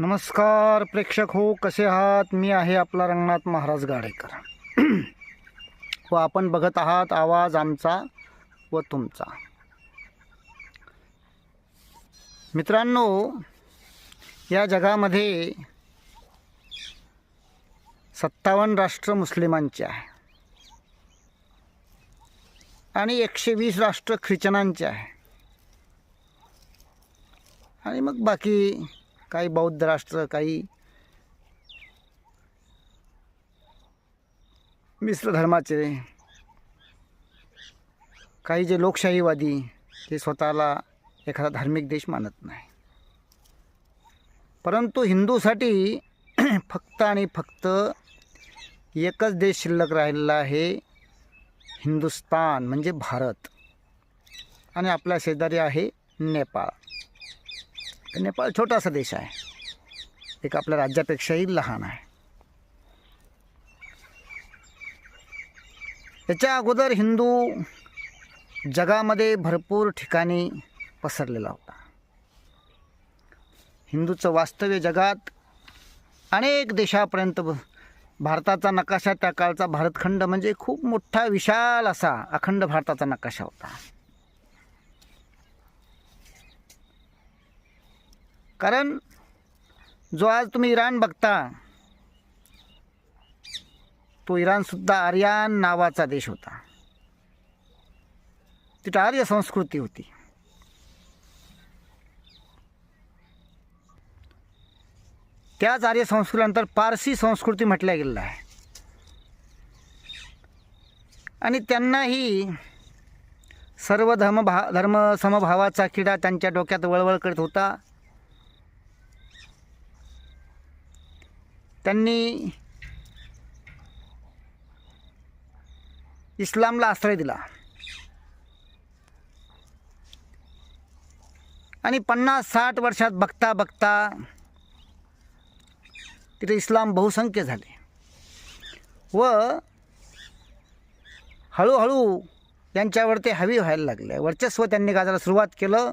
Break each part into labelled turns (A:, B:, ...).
A: नमस्कार प्रेक्षक हो कसे आहात? मी आहे आपला रंगनाथ महाराज गाडेकर. व आपण बघत आहात आवाज आमचा व तुमचा. मित्रांनो या जगामध्ये सत्तावन्न राष्ट्र मुस्लिमांचे आहे. आणि एकशे वीस राष्ट्र ख्रिश्चनांचे आहे. आणि मग बाकी काही बौद्ध राष्ट्र काही मिश्र धर्माचे काही जे लोकशाहीवादी ते स्वतःला एखादा धार्मिक देश मानत नाही. परंतु हिंदूसाठी फक्त आणि फक्त एकच देश शिल्लक राहिलेला आहे हिंदुस्तान म्हणजे भारत. आणि आपल्या शेजारी आहे नेपाळ. तर नेपाळ छोटासा देश आहे. एक आपल्या राज्यापेक्षाही लहान आहे. त्याच्या अगोदर हिंदू जगामध्ये भरपूर ठिकाणी पसरलेला होता. हिंदूचं वास्तव्य जगात अनेक देशापर्यंत भारताचा नकाशा त्या काळचा भारतखंड म्हणजे खूप मोठा विशाल असा अखंड भारताचा नकाशा होता. कारण जो आज तुम्ही इराण बघता तो इराणसुद्धा आर्यान नावाचा देश होता. तिथं आर्य संस्कृती होती. त्याच आर्य संस्कृतीनंतर पारसी संस्कृती म्हटल्या गेलेलं आहे. आणि त्यांनाही सर्व धर्म भा धर्म समभावाचा किडा त्यांच्या डोक्यात वळवळ करत होता. त्यांनी इस्लामला आश्रय दिला. आणि पन्नास साठ वर्षात बघता बघता तिथे इस्लाम बहुसंख्य झाले. व हळूहळू यांच्यावरती हवी व्हायला लागले. वर्चस्व त्यांनी गाजायला सुरुवात केलं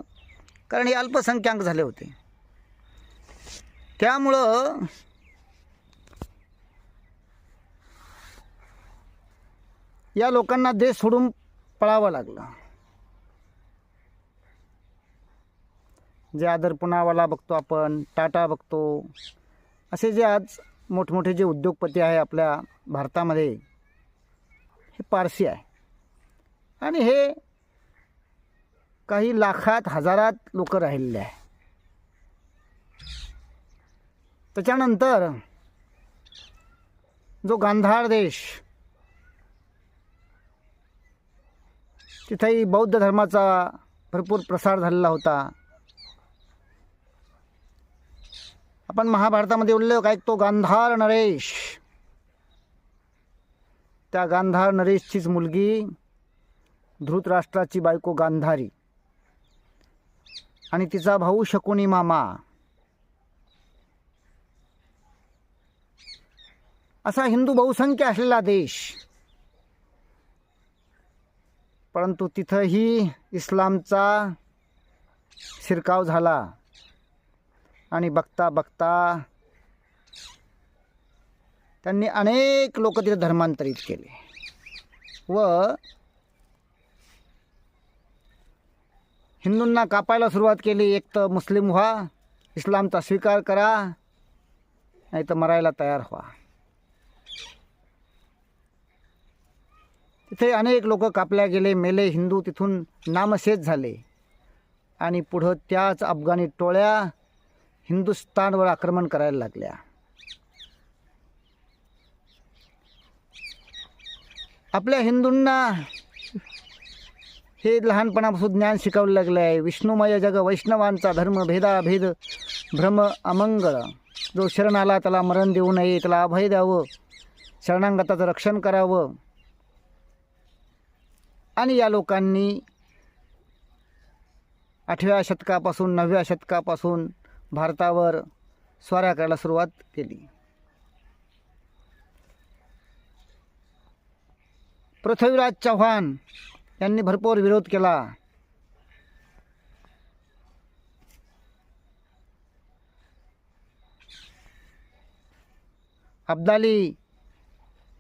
A: कारण हे अल्पसंख्याक झाले होते. त्यामुळं या लोकांना देश सोडून पळावं लागलं. जे आदर पुनावाला बघतो आपण टाटा बघतो असे जे आज मोठमोठे जे उद्योगपती आहे आपल्या भारतामध्ये हे पारसी आहे. आणि हे काही लाखात हजारात लोक राहिलेले आहे. त्याच्यानंतर जो गांधार देश तिथेही बौद्ध धर्माचा भरपूर प्रसार झालेला होता. आपण महाभारतामध्ये उल्लेख ऐकतो गांधार नरेश. त्या गांधार नरेशचीच मुलगी धृतराष्ट्राची बायको गांधारी. आणि तिचा भाऊ शकुनी मामा. असा हिंदू बहुसंख्य असलेला देश. परंतु तिथंही इस्लामचा शिरकाव झाला. आणि बघता बघता त्यांनी अनेक लोक तिथे धर्मांतरित केले. व हिंदूंना कापायला सुरुवात केली. एक तर मुस्लिम व्हा इस्लामचा स्वीकार करा नाही तर मरायला तयार व्हा. तिथे अनेक लोक कापल्या गेले मेले हिंदू तिथून नामशेष झाले. आणि पुढं त्याच अफगाणी टोळ्या हिंदुस्थानवर आक्रमण करायला लागल्या. आपल्या हिंदूंना हे लहानपणापासून ज्ञान शिकवलं लागलं आहे. विष्णुमय जग वैष्णवांचा धर्म भेदाभेद भ्रम अमंगळ. जो शरण आला त्याला मरण देऊ नये त्याला अभय द्यावं. शरणांगताचं रक्षण करावं. आणि या लोकांनी आठव्या शतकापासून नवव्या शतकापासून भारतावर स्वाऱ्या करायला सुरुवात केली. पृथ्वीराज चव्हाण यांनी भरपूर विरोध केला. अब्दाली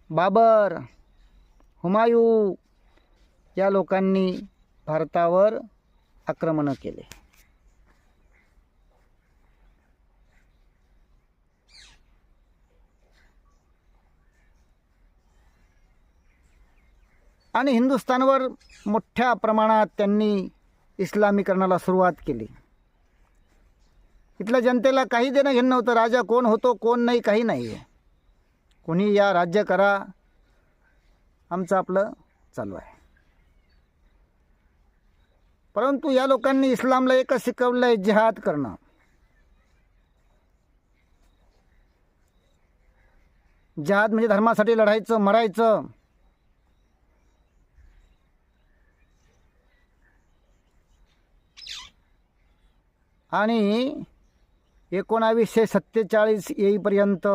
A: बाबर हुमायू या लोकांनी भारतावर आक्रमणं केले. आणि हिंदुस्थानवर मोठ्या प्रमाणात त्यांनी इस्लामीकरणाला सुरुवात केली. इथल्या जनतेला काही देणं घेणं नव्हतं राजा कोण होतो कोण नाही काही नाही आहे कोणी या राज्य करा. आमचं आपलं चालू आहे. परंतु या लोकांनी इस्लामला एकच शिकवलं आहे जिहाद करणं. जहाद म्हणजे धर्मासाठी लढायचं मरायचं. आणि एकोणावीसशे सत्तेचाळीस येईपर्यंत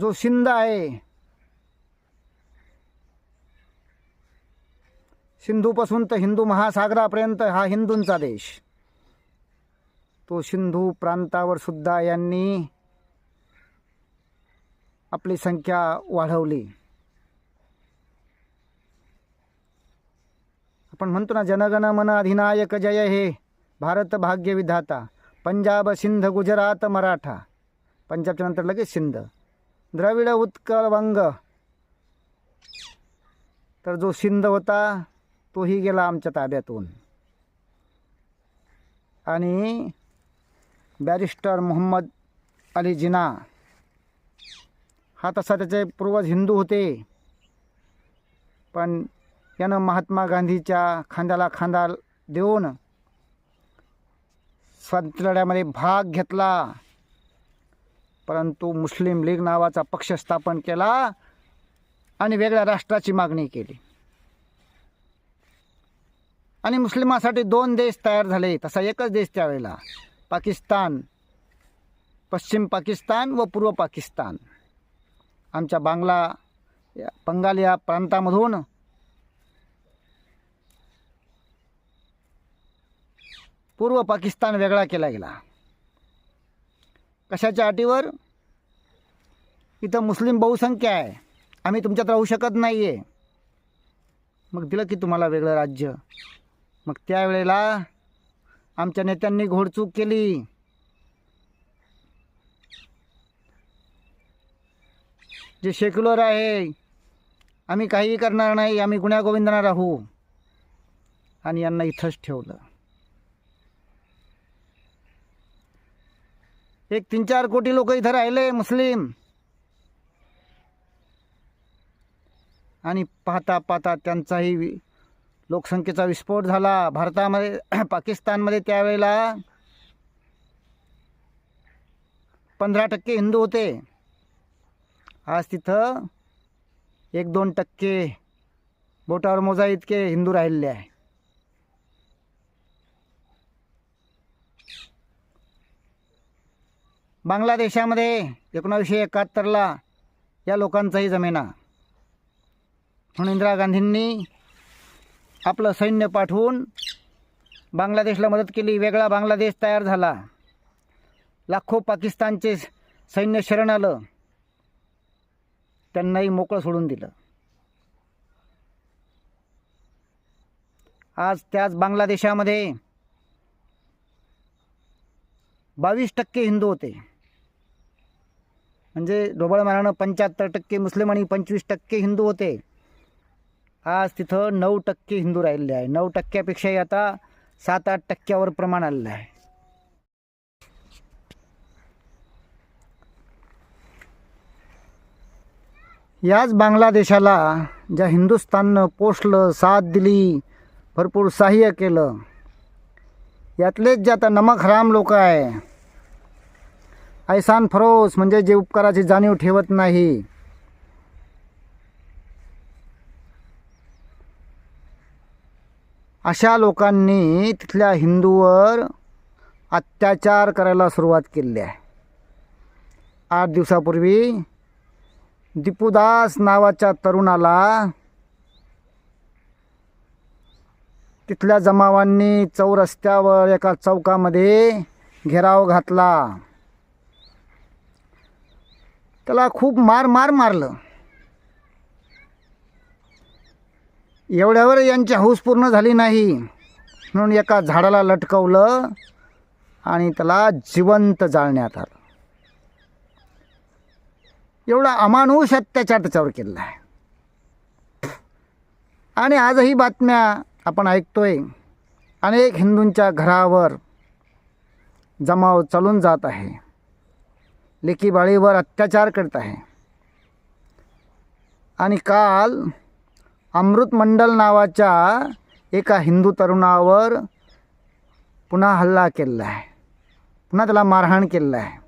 A: जो शिंद आहे सिंधूपासून तर हिंदू महासागरापर्यंत हा हिंदूंचा देश. तो सिंधू प्रांतावर सुद्धा यांनी आपली संख्या वाढवली. आपण म्हणतो ना जनगण मन अधिनायक जय हे भारत भाग्य विधाता. पंजाब सिंध गुजरात मराठा. पंजाबच्या नंतर लगेच सिंध. द्रविड उत्कल वंग. तर जो सिंध होता तोही गेला आमच्या ताब्यातून. आणि बॅरिस्टर मोहम्मद अली जिना हा तसा त्याचे पूर्वज हिंदू होते. पण यानं महात्मा गांधीच्या खांद्याला खांदा देऊन स्वातंत्र्यलढ्यामध्ये भाग घेतला. परंतु मुस्लिम लीग नावाचा पक्ष स्थापन केला आणि वेगळ्या राष्ट्राची मागणी केली. आणि मुस्लिमासाठी दोन देश तयार झाले. तसा एकच देश त्यावेळेला. पाकिस्तान. पश्चिम पाकिस्तान व पूर्व पाकिस्तान. आमच्या बांगला या बंगाल या प्रांतामधून पूर्व पाकिस्तान वेगळा केला गेला. कशाच्या अटीवर? इथं मुस्लिम बहुसंख्या आहे. आम्ही तुमच्यात राहू शकत नाही आहे मग दिलं की तुम्हाला वेगळं राज्य. मग त्यावेळेला आमच्या नेत्यांनी घोडचूक केली. जे सेक्युलर आहे आम्ही काहीही करणार नाही आम्ही गुण्यागोविंदना राहू आणि यांना इथंच ठेवलं. एक तीन चार कोटी लोक इथं राहिले मुस्लिम. आणि पाहता पाहता त्यांचाही लोकसंख्येचा विस्फोट झाला. भारतामध्ये पाकिस्तानमध्ये त्यावेळेला पंधरा टक्के हिंदू होते. आज तिथं एक दोन टक्के बोटावर मोजा इतके हिंदू राहिलेले आहे. बांगलादेशामध्ये एकोणावीसशे एकाहत्तरला या लोकांचाही जमेना. म्हणून इंदिरा गांधींनी आपलं सैन्य पाठवून बांगलादेशला मदत केली. वेगळा बांगलादेश तयार झाला. लाखो पाकिस्तानचे सैन्य शरण आलं. त्यांनाही मोकळं सोडून दिलं. आज त्याच बांगलादेशामध्ये बावीस टक्के हिंदू होते. म्हणजे ढोबळमानानं पंच्याहत्तर टक्के मुस्लिम आणि पंचवीस टक्के हिंदू होते. आज तिथं नऊ टक्के हिंदू राहिलेले आहे. नऊ टक्क्यापेक्षाही आता सात आठ टक्क्यावर प्रमाण आलेलं आहे. याच बांगलादेशाला ज्या हिंदुस्थाननं पोषलं साथ दिली भरपूर सहाय्य केलं यातलेच जे आता नमक हराम लोक आहे ऐसान फरोस म्हणजे जे उपकाराची जाणीव ठेवत नाही अशा लोकांनी तिथल्या हिंदूवर अत्याचार करायला सुरुवात केली आहे. आठ दिवसापूर्वी दीपूदास नावाच्या तरुणाला तिथल्या जमावांनी चौरस्त्यावर एका चौकामध्ये घेराव घातला. त्याला खूप मार मार मारलं. एवढ्यावर यांची हौस पूर्ण झाली नाही. म्हणून एका झाडाला लटकवलं आणि त्याला जिवंत जाळण्यात आलं. एवढा अमानुष अत्याचार त्याच्यावर केलेला आहे. आणि आजही बातम्या आपण ऐकतोय. अनेक हिंदूंच्या घरावर जमाव चालून जात आहे. लेकीबाळीवर अत्याचार करत आहे. आणि काल अमृत मंडल नावाच्या एका हिंदू तरुणावर पुन्हा हल्ला केलेला आहे. पुन्हा त्याला मारहाण केलेला आहे.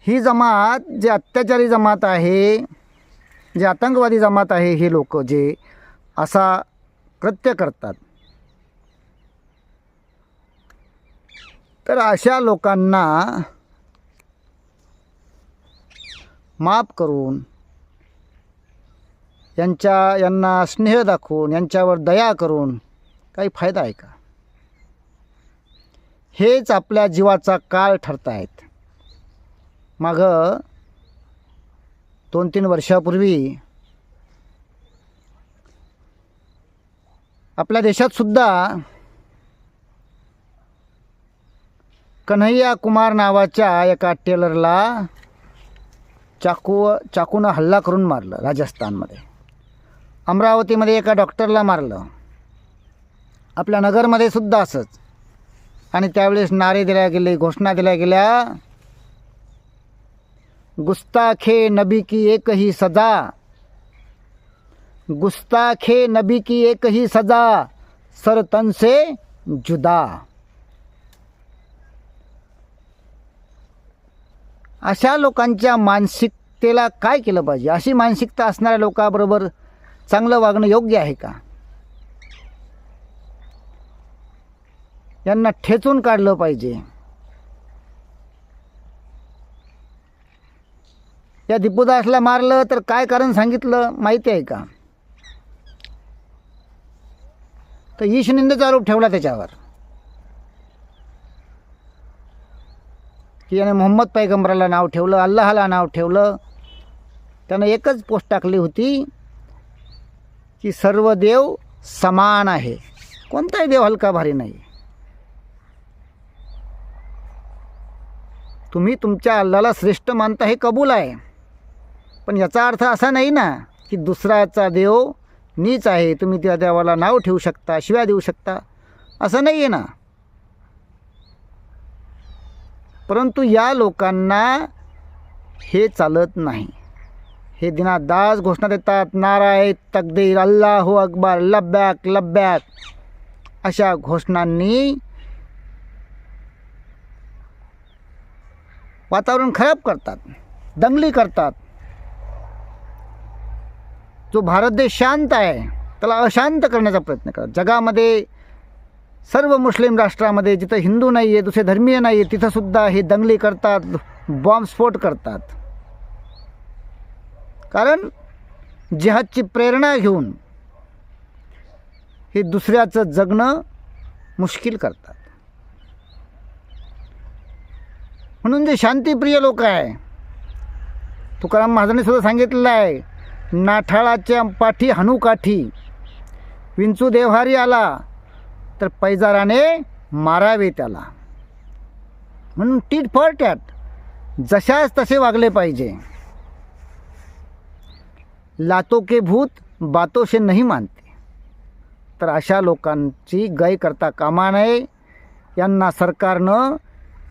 A: ही जमात जे अत्याचारी जमात आहे जे आतंकवादी जमात आहे हे लोक जे असा कृत्य करतात. तर अशा लोकांना माफ करून यांच्या यांना स्नेह दाखवून यांच्यावर दया करून काही फायदा आहे का? हेच आपल्या जीवाचा काळ ठरत आहेत मागं दोन तीन वर्षापूर्वी आपल्या देशात सुद्धा कन्हैया कुमार नावाच्या एका टेलरला चाकू चाकूनं हल्ला करून मारलं राजस्थानमध्ये. अमरावतीमध्ये एका डॉक्टरला मारलं. आपल्या नगरमध्ये सुद्धा असंच. आणि त्यावेळेस नारे दिल्या गेले घोषणा दिल्या गेल्या गुस्ताखे नबी की एक ही सजा. गुस्ताखे नबी की एकही सजा सर तनसे जुदा. अशा लोकांच्या मानसिकतेला काय केलं पाहिजे? अशी मानसिकता असणाऱ्या लोकांबरोबर चांगलं वागणं योग्य आहे का? यांना ठेचून काढलं पाहिजे. या दिपूदासला मारलं तर काय कारण सांगितलं माहिती आहे का? तर ईशनिंदेचा आरोप ठेवला त्याच्यावर. की याने मोहम्मद पैगंबराला नाव ठेवलं अल्लाहाला नाव ठेवलं. त्यानं एकच पोस्ट टाकली होती की सर्व देव समान आहे. कोणताही देव हलका भारी नाही. तुम्ही तुमच्या अल्लाला श्रेष्ठ मानता हे कबूल आहे. पण याचा अर्थ असा नाही ना की दुसराचा देव नीच आहे तुम्ही त्या देवाला नाव ठेवू शकता शिव्या देऊ शकता. असं नाही आहे ना. परंतु या लोकांना हे चालत नाही. हे दिना दास घोषणा देतात नाराय तकदीर अल्लाहू अकबर लब्बॅक लब्बॅक. अशा घोषणांनी वातावरण खराब करतात दंगली करतात. जो भारत देश शांत आहे त्याला अशांत करण्याचा प्रयत्न करतात. जगामध्ये सर्व मुस्लिम राष्ट्रामध्ये जिथं हिंदू नाही आहे दुसरे धर्मीय नाही आहे तिथंसुद्धा हे दंगली करतात बॉम्बस्फोट करतात. कारण जिहादची प्रेरणा घेऊन हे दुसऱ्याचं जगणं मुश्किल करतात. म्हणून जे शांतीप्रिय लोक आहे तुकाराम महाराजांनी सुद्धा सांगितलेलं आहे नाठाळाच्या पाठी हनुकाठी विंचू देवहारी आला तर पैजाराने मारावे त्याला. म्हणून टीट फळ टॅट जशाच तसे वागले पाहिजे. लातो के भूत बातो से नाही मानते। तर अशा लोकांची गय करता कामा नये यांना सरकारनं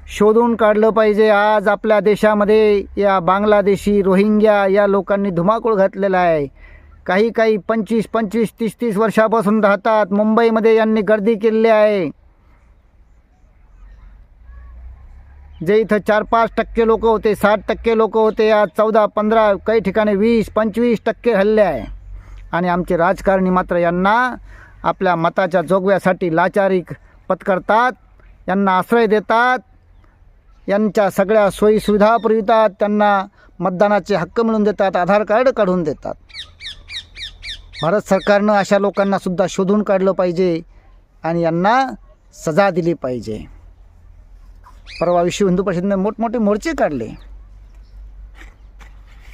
A: शोधून काढलं पाहिजे. आज आपल्या देशामध्ये या बांगलादेशी रोहिंग्या या लोकांनी धुमाकूळ घातलेला आहे. काही काही पंचवीस पंचवीस तीस तीस वर्षापासून राहतात. मुंबईमध्ये यांनी गर्दी केलेली आहे. जे इथं चार पाच टक्के लोक होते साठ टक्के लोक होते आज चौदा पंधरा काही ठिकाणी वीस पंचवीस टक्के हल्ले आहे. आणि आमचे राजकारणी मात्र यांना आपल्या मताच्या जोगव्यासाठी लाचारी पत्करतात यांना आश्रय देतात यांच्या सगळ्या सोयीसुविधा पुरवितात त्यांना मतदानाचे हक्क मिळवून देतात आधार कार्ड काढून देतात. भारत सरकारनं अशा लोकांनासुद्धा शोधून काढलं पाहिजे आणि यांना सजा दिली पाहिजे. परवा विश्व हिंदू परिषदेने मोठमोठे मोर्चे काढले.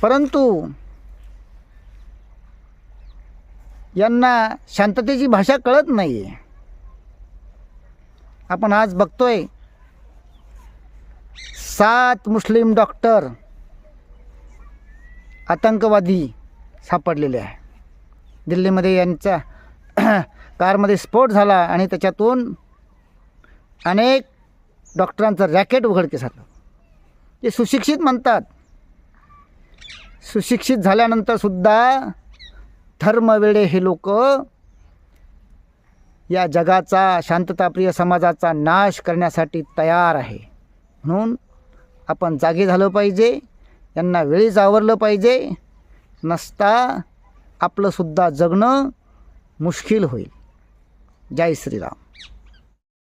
A: परंतु यांना शांततेची भाषा कळत नाही आहे आपण आज बघतोय सात मुस्लिम डॉक्टर आतंकवादी सापडलेले आहे. दिल्लीमध्ये यांचा कारमध्ये स्फोट झाला आणि त्याच्यातून अनेक डॉक्टरांचं रॅकेट उघडकीस आलं ते सुशिक्षित म्हणतात. सुशिक्षित झाल्यानंतरसुद्धा धर्मवेळे हे लोक या जगाचा शांतताप्रिय समाजाचा नाश करण्यासाठी तयार आहे. म्हणून आपण जागे झालं पाहिजे यांना वेळीच आवरलं पाहिजे नसता आपलंसुद्धा जगणं मुश्किल होईल. जय श्रीराम.